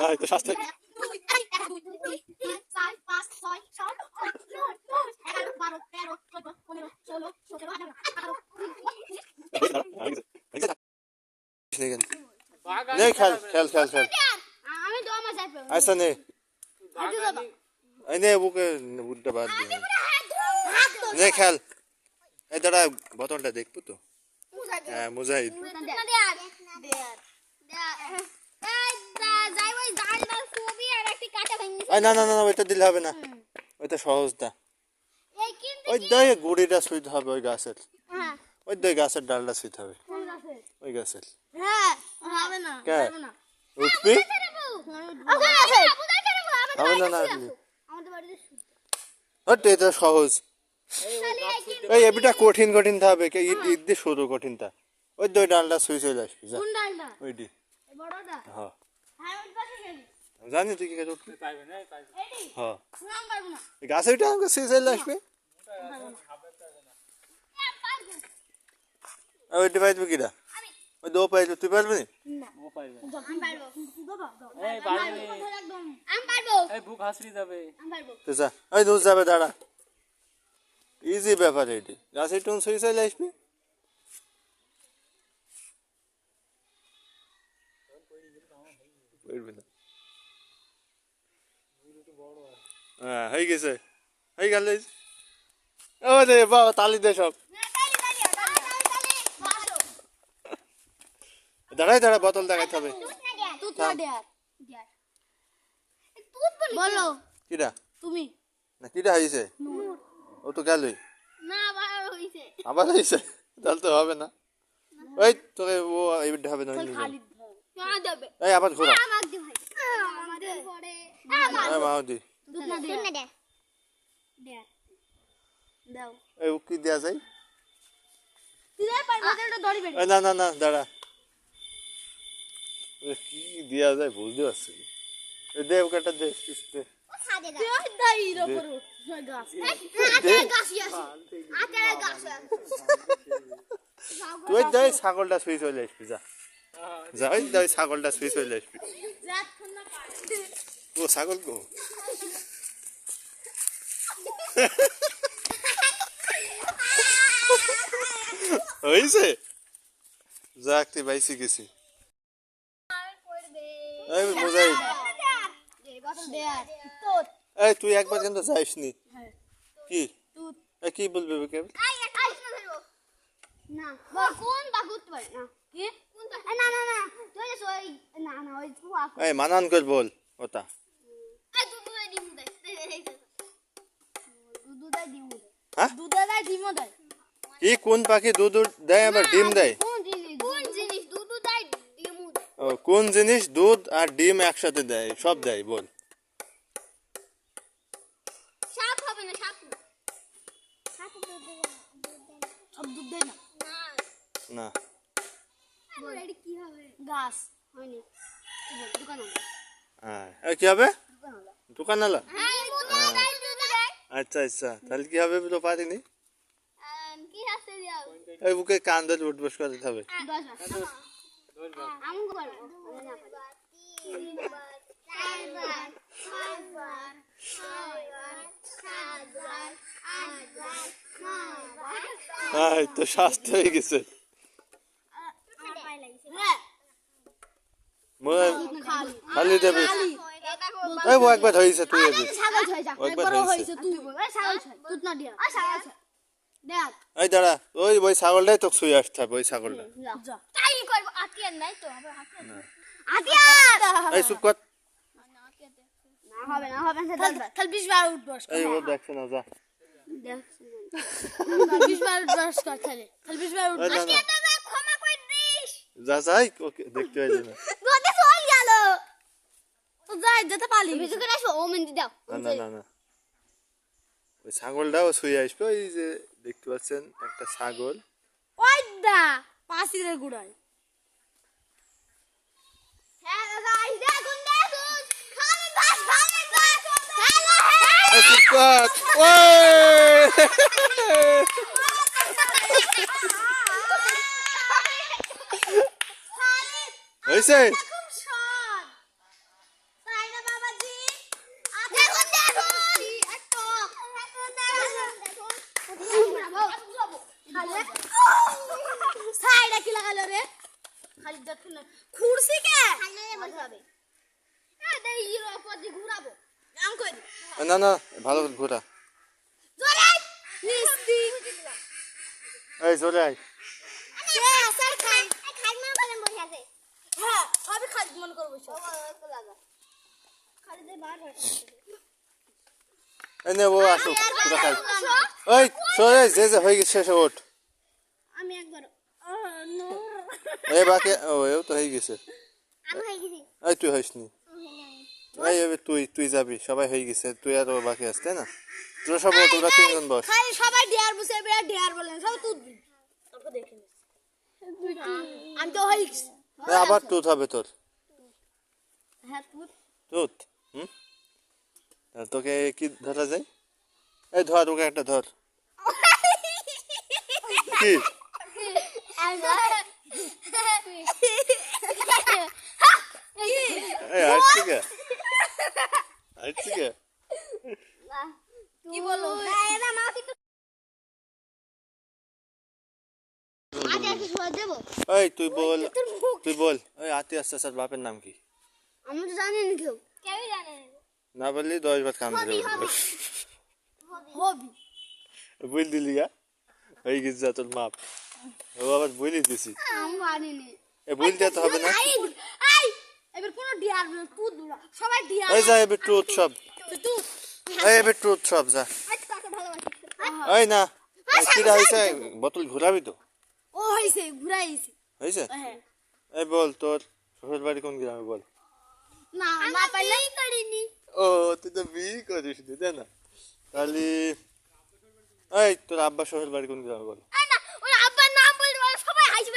হ্যাঁ তো শাস্তি নে, খেল খেল খেল খেল। আচ্ছা নে নে, বুকে বুটটা বাদ দে নে, খেল। এই দাঁড়া, বোতলটা দেখব তো। হ্যাঁ মুজাহিদ। না না না না, ওইটা দিলে হবে না ওইটা সহজ না ওই দই গুড়িটা সুইতে হবে ওই গাছের ওই দই গাছের ডালটা সুইতে হবে ওই গাছের কে উঠবি হবে না না ওটা এটা সহজ এই এবিটা কঠিন কঠিন থাকবে কে ঈদ ঈদ দিয়ে শুরু কঠিনটা ওই দই ডালটা সুই চলে আসবি যা ওইটি হ্যাঁ জানি তুই কি কাজ উঠবি হ্যাঁ এই গাছে ওইটা আমাকে সুই চলে আসবে। আর ওইটি পাইবি কিরা? ওই দো পাইবি তুই পারবি নি? এই বুক হাসরি যাবে। তো যা। ওই দূর যাবে দাঁড়া। ইজি ব্যাপার এটি। গাছে টুন সুই চলে আসবি। না। হ্যাঁ হয়ে গেছে। হয়ে গেল ও বাবা তালি দে সব। দাঁড়াই দাঁড়া বোতল দেখাইতে হবে। বলো। কিরা তুমি। না কিরা হয়েছে ও তো গেলই। না আবার হয়েছে তাহলে তো হবে না। ওই তোকে ও এইটা হবে না এই আবার ঘোরা। আমাক ভাই। আমাদের পরে এই দুধ না দে। দে। দে। দাও। এই ও কি দেয়া যায়। না না না দাঁড়া। এ কি দেয়া যায় বুঝতে পারছি না। এই দে ওকে একটা দে কিস তুই ছাগলটা শুই চলে আসবি যা। যা ওই ছাগলটা শুই চলে আসবি ও ছাগল গো হয়েছে যাক তুই বাইসি গেছি এই মোজাই এই তুই একবার কিন্তু যাইসনি কি কি বলবি কে না। কোন বাগুত পারে? না। কি? কোন না না না তুই যে ওই না না ওই তুই এই মানান কর বল ওটা। আই দুধ দে। দিমু দে দুধ দে দিমু দে। হ্যাঁ? দুধ দে দিমু দে কি কোন পাখি দুধ দেয় আবার ডিম দেয়? কোন জিনিস কোন জিনিস? দুধ দে দিমু দে ও, কোন জিনিস দুধ আর ডিম একসাথে দেয়? সব দেয় বল সাপ হবে না সাপ সাপ দুধ দে সব দুধ দে না না বল এটা কি হবে গাছ হয়নি দোকান হবে হ্যাঁ এই কি হবে? দোকান হবে দোকান আলা হ্যাঁ দুধ দে দুধ দে আচ্ছা আচ্ছা। তাহলে কি হবে তো পারিনি? কি এই বুকে কান ধরে উঠ বস করতে হবে। হ্যাঁ তো শাস্তি হয়ে গেছে। হ্যাঁ। খালি। খালি দেবে। এই ও একবার হয়েছে তুই এবি ছাগল ছয় যা। একবার। হয়েছে তুই এই ছাগল ছয়। তুই না দিয়া এই ছাগল ছয়। দেখ। এই দাঁড়া ওই ওই ছাগলটাই তো শুয়ে আসতে হবে ওই ছাগলটা। যা। তাই করব। আতিয়ার নাই তো? হবে আতিয়ার এই চুপ কর। না হবে না হবে না তাহলে বিশ বার উঠবস এই ও দেখছে না যা। বিশ বার উঠবস কর তাহলে। তাহলে বিশ বার এই না, না। ক্ষমা করে দিস। যা যাই ওকে দেখতে হয় না। তো যাই যেতে পারলি বিজু করে আসো ও মেহেন্দি দাও না না না ওই ছাগলটাও শুয়ে আসবে ওই যে দেখতে পাচ্ছেন একটা ছাগল ওই দা পাঁচিলের হ্যাঁ খালি বাস ভাঙে গাছ হ্যালো এই চুপ কর ওই হয়েছে খুব সৎ ঘুরালো রে খালি দেখুন না খুরসি কে খালি বসে হবে হ্যাঁ দেই ইর উপর দিয়ে ঘুরাবো আম কই দি না না ভালো করে ঘোরা জোরে নিস্তি এই চলে আয় সে আসার খাই খাই মন করে বসে আছে হ্যাঁ সবই খাই মন করে বসে আছে। লাগা। খালি দে বার হয় এই নে ও আসুক তোরা খাই। ওই সরে যে যে হয়ে গেছে শেষে ওঠ। আমি একবার নো। এই বাকি ও এও তো হয়ে গেছে। এই তুই হইস নি। এই এবার তুই তুই যাবি সবাই হয়ে গেছে তুই আর ও বাকি আছে তাই না? তোরা সব তোরা তিনজন বস। সবাই ডিয়ার বসে এবার ডিয়ার বলেন সব তুই আমি তো হয়ে গেছি। আবার তুত হবে তোর। হ্যাঁ তুত। হুম? আর তোকে কি ধরা যায়? এই ধর ওকে একটা ধর। কি? এই আসছি কে আসছি কে কি বলো এরা মা কি তো আজ আর কিছু দেবো এই তুই বল তোর মুখ তুই বল ওই আতি আসতে স্যার বাপের নাম কি আমি তো জানি না কেউ কেউই জানে না বললি দশ বার কাম হবি, দিলে হবি। হবি বুঝ দিলি গা হয়ে গেছে যা তোর মাপ ও আবার বলি দিছি এ দিতে হবে না? আই আই এবার কোন ডিয়ার বলে সবাই ডিয়ার ওই যা এবার এই এবার যা। না কিরা বোতল ঘুরাবি তো? ও হইছে ঘুরাইছে হ্যাঁ। এই বল তোর শ্বশুর বাড়ি কোন গ্রামে বল? না না পাইলেই করিনি। ও তুই তো বিয়ে করিস নি তাই না? তাহলে এই তোর আব্বা শ্বশুর বাড়ি কোন গ্রামে বল আই না ওই আব্বার নাম বলতে পারে সবাই হাসি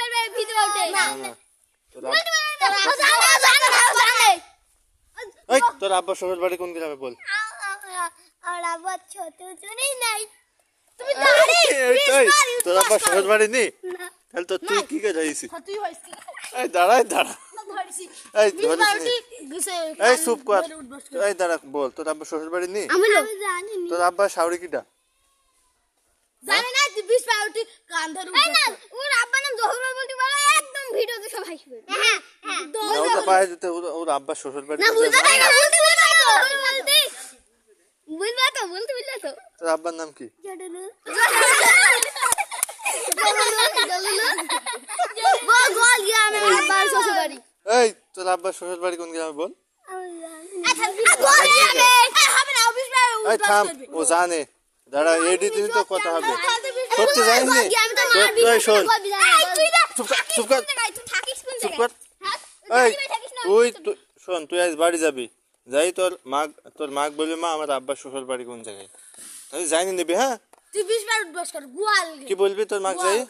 তোর আব্বা জানে জানে জানে এই তোর আব্বা শ্বশুর বাড়ি কোন গ্রামে বল। আর ছোট নাই তুমি দাঁড়ি তোর আব্বা শ্বশুর বাড়ি নেই তাহলে তো তুই কি করে হয়েছি তুই হইছিস এই দাঁড়াই দাঁড়া। এই ধরিস নি। গেছে এই চুপ কর। এই দাঁড়া বল তোর আব্বা শ্বশুর বাড়ি নেই তোর আব্বা শাওরি কিটা জানি না তুই বিশ পাউটি কান ধরে না ওর আব্বা নাম জহুরুল বলতে পারে একদম ভিডিওতে সব হাসবে হ্যাঁ হ্যাঁ। ওটা পায়ে যেতে ওর আব্বা শ্বশুর বাড়ি না বুঝতে পারি না? বলতে বলতে বুঝবা তো বলতে বুঝলা তো তোর আব্বার নাম কি? বল বল ইয়া আব্বার শ্বশুর বাড়ি এই তোর আব্বার শ্বশুর বাড়ি কোন গ্রামে বল? আচ্ছা এই থাম ও জানে। দাঁড়া এডি দিন তো কথা হবে। সত্যি জানিস নি তোর এই শোন চুপ কর চুপ কর। এই তুই শোন তুই আজ বাড়ি যাবি। যাই তোর মা তোর মাক বলবি মা আমার আব্বার শ্বশুর বাড়ি কোন জায়গায়? যাইনি নিবি হ্যাঁ? কি বলবি তোর মাক যাই?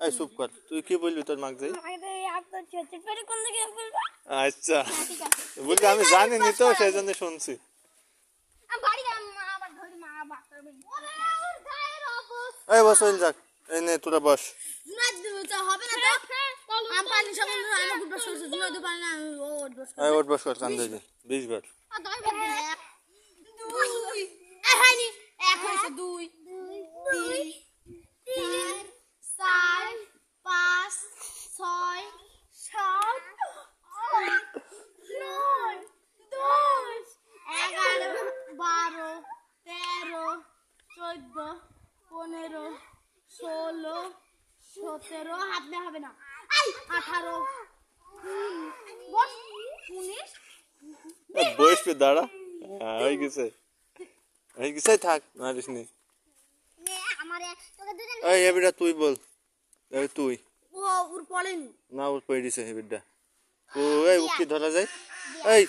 এই চুপ কর। তুই কি বলবি তোর মাক যাই? আচ্ছা। বলবি আমি জানি নি তো সেই জন্য শুনছি। আমি বাড়ি মা আবার ধরি মা বাচ্চার বাড়ি ওরে ওর গায়ের অবস্থা এই বস ওই যাক। এই নে তোরা বস। হবে না তো। আমি পানি সঙ্গে আমি উঠবস করছি জুনাদ দিতে পারি না আমি ও উঠবস এই ওট বস কর কান্দে দি বিশ বার আর দশ বার দিলে এক দুই এক হয়নি এক হয়েছে দুই দুই তিন চার পাঁচ ছয় সাত আট নয় দশ এগারো বারো তেরো চোদ্দ পনেরো ষোলো সতেরো হাত দেওয়া হবে না। আঠারো। উনিশ বয়স পে দাঁড়া। হ্যাঁ, হয়ে গেছে। হয়ে গেছে থাক মারিস নি। এই এবিটা তুই বল। এই তুই। ও উর পড়েনি না ওর পড়ে দিছে এবিটা ও এই ও কি ধরা যায়। এই।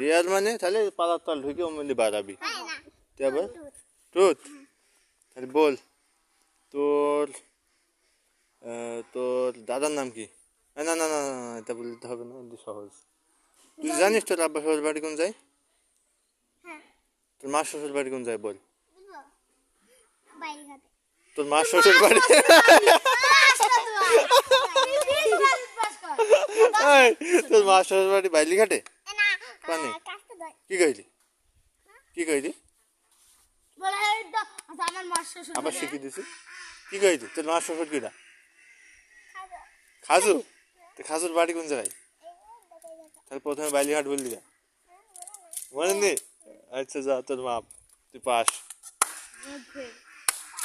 হবে মানে তাহলে পালার তল ঢুকে ও মধ্যে বাড়াবি। না। তুই আবার? টুত তাহলে বল। তোর তোর দাদার নাম কি? না না না না, এটা বলতে হবে না এটা সহজ। তুই জানিস তোর আব্বা শ্বশুর বাড়ি কোন যায় হ্যাঁ। তোর মা শ্বশুর বাড়ি কোন যায় বল। তোর মা শ্বশুর বাড়ি? তোর মা শ্বশুর বাড়ি বাইলি ঘাটে না কানে? কাটতে দাও কি কইলি? কি কইলি? তো আবার শিখিয়ে দিছি। কি কইলি? তোর মা শ্বশুর কিরা খাজু তো খাজুর বাড়ি কোন জায়গায়? তাহলে প্রথমে বাইলিহাট বললি যা মনে নেই? আচ্ছা যা তোর মাপ তুই পাস।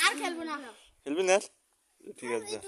আর না। খেলবি না? ঠিক আছে যা।